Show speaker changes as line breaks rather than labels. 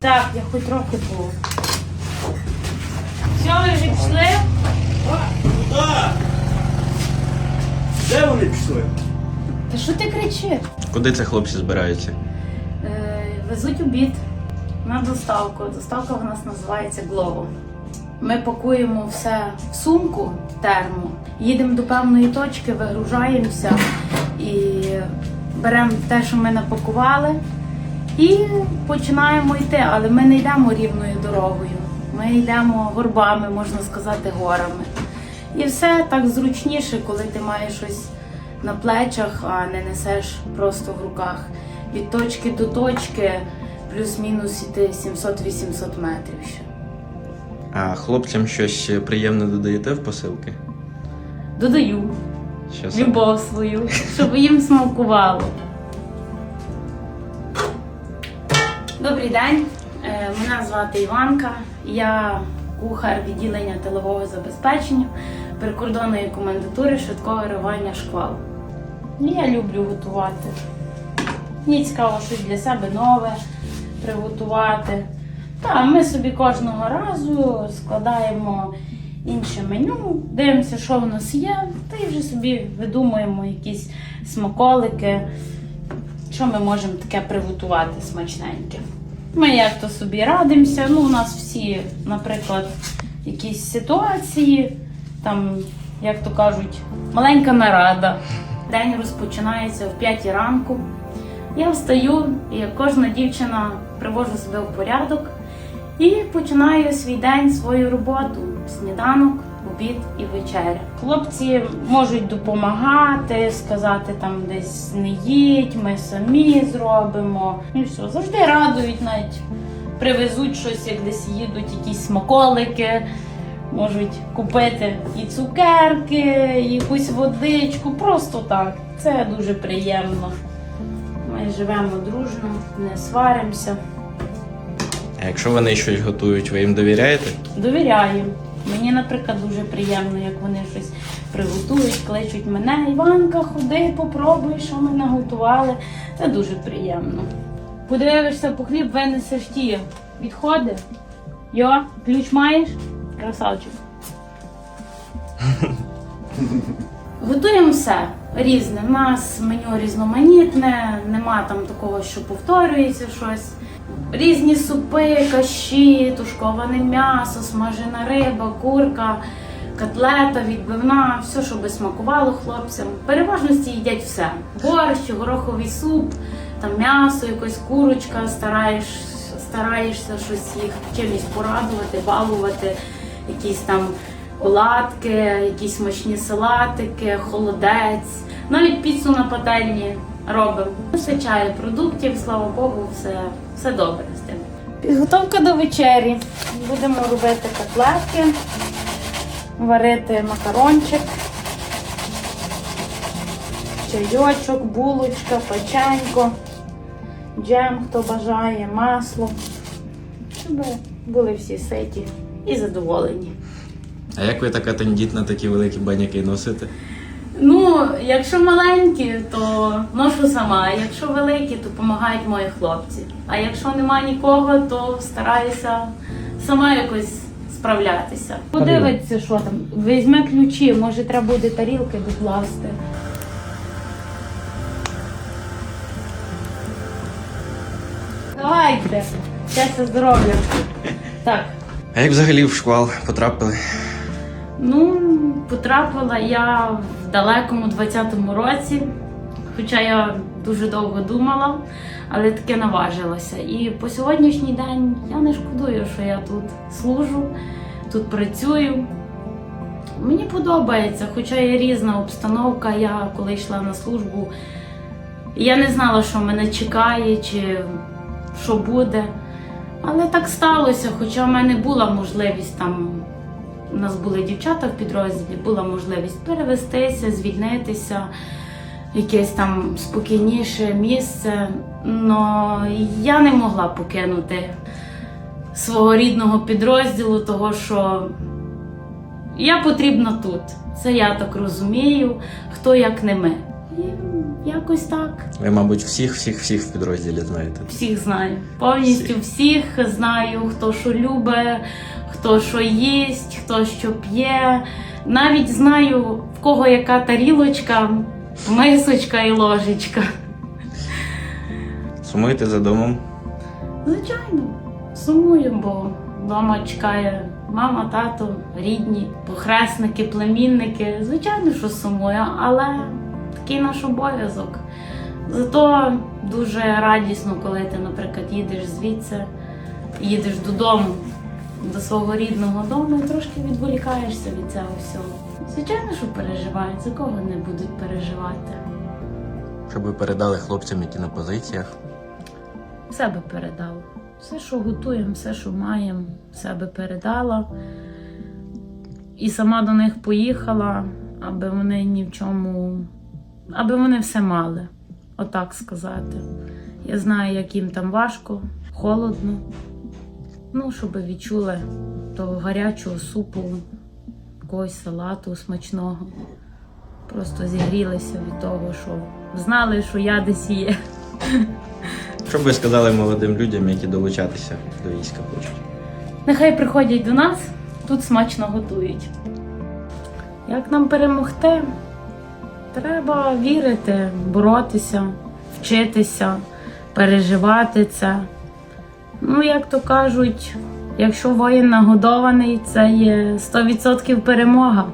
Так, я хоч трохи по. Все, ви вже пішли?
Куда? Де вони пішли?
Та що ти кричиш?
Куди це хлопці збираються?
Е, везуть обід на доставку. Доставка в нас називається Глово. Ми пакуємо все в сумку термо, їдемо до певної точки, вигружаємося і беремо те, що ми напакували, і починаємо йти. Але ми не йдемо рівною дорогою. Ми йдемо горбами, можна сказати, горами. І все так зручніше, коли ти маєш щось на плечах, а не несеш просто в руках. Від точки до точки плюс-мінус іти 700-800 метрів ще.
А хлопцям щось приємне додаєте в посилки?
Додаю
Що
любов свою, щоб їм смакувало. Добрий день, Е, мене звати Іванка. Я кухар відділення тилового забезпечення прикордонної комендатури швидкого реагування шквал. Я люблю готувати. Мені цікаво щось для себе нове приготувати. Та ми собі кожного разу складаємо інше меню, дивимося, що в нас є, та й вже собі видумуємо якісь смаколики, що ми можемо таке приготувати смачненьке. Ми як то собі радимося. Ну, у нас всі, наприклад, якісь ситуації, там, як то кажуть, маленька нарада. День розпочинається в 5 ранку. Я встаю, і як кожна дівчина привожу себе в порядок і починаю свій день, свою роботу. Сніданок, обід і вечеря. Хлопці можуть допомагати, сказати там десь не їдь, ми самі зробимо. І все, завжди радують, навіть привезуть щось, як десь їдуть, якісь смаколики. Можуть купити і цукерки, і якусь водичку, просто так. Це дуже приємно. Ми живемо дружно, не сваримося.
А якщо вони щось готують, ви їм довіряєте?
Довіряю. Мені, наприклад, дуже приємно, як вони щось приготують, кличуть мене. Іванка, ходи, попробуй, що ми наготували. Це дуже приємно. Подивишся по хліб, винесеш ті відходи. Йо, ключ маєш? Красавчик. Готуємо все різне. У нас меню різноманітне, нема там такого, що повторюється щось. Різні супи, каші, тушковане м'ясо, смажена риба, курка, котлета, відбивна, все, щоб смакувало хлопцям. Переважності їдять все. Борщ, гороховий суп, там м'ясо, якась курочка, стараєш, стараєшся щось їх чимось порадувати, балувати, якісь там оладки, якісь смачні салатики, холодець, навіть піцу на пательні робимо. Вистачає продуктів, слава Богу, все, все добре з тим. Підготовка до вечері. Будемо робити котлетки, варити макарончик, чайочок, булочка, печенько, джем, хто бажає, масло. Щоб були всі ситі і задоволені.
А як ви така тендітна такі великі баняки носите?
Ну, якщо маленькі, то ношу сама. а Якщо великі, то допомагають мої хлопці. А якщо нема нікого, то стараюся сама якось справлятися. Подивиться, що там. Візьме ключі, може треба буде тарілки докласти. Давайте. Щастя, здоров'я. Так.
А як взагалі в шквал потрапили?
Ну, потрапила я в далекому 20-му році, хоча я дуже довго думала, але таки наважилася. І по сьогоднішній день я не шкодую, що я тут служу, тут працюю. Мені подобається, хоча є різна обстановка. Я коли йшла на службу, я не знала, що мене чекає чи що буде. Але так сталося, хоча в мене була можливість там у нас були дівчата в підрозділі, була можливість перевестися, звільнитися, якесь там спокійніше місце. Але я не могла покинути свого рідного підрозділу, того що я потрібна тут. Це я так розумію, хто як не ми. Якось так.
Ви, мабуть, всіх, всіх, всіх в підрозділі знаєте.
Всіх знаю. Повністю всіх знаю, хто що любить, хто що їсть, хто що п'є. Навіть знаю, в кого яка тарілочка, мисочка і ложечка.
Сумуєте за домом?
Звичайно, сумую, бо вдома чекає мама, тато, рідні, похресники, племінники. Звичайно, що сумую, але такий наш обов'язок. Зато дуже радісно, коли ти, наприклад, їдеш звідси, їдеш додому, до свого рідного дому і трошки відволікаєшся від цього всього. Звичайно, що переживають, за кого не будуть переживати.
Щоб ви передали хлопцям, які на позиціях.
себе передала. Все, що готуємо, все, що маємо, себе передала. І сама до них поїхала, аби вони ні в чому, аби вони все мали, отак сказати. Я знаю, як їм там важко, холодно. Ну, щоб відчули того гарячого супу, якогось салату смачного. Просто зігрілися від того, що знали, що я десь є.
Що б ви сказали молодим людям, які долучатися до війська хочуть?
Нехай приходять до нас, тут смачно готують. Як нам перемогти? Треба вірити, боротися, вчитися, переживати це. Ну, як то кажуть, якщо воїн нагодований, це є 100% перемога.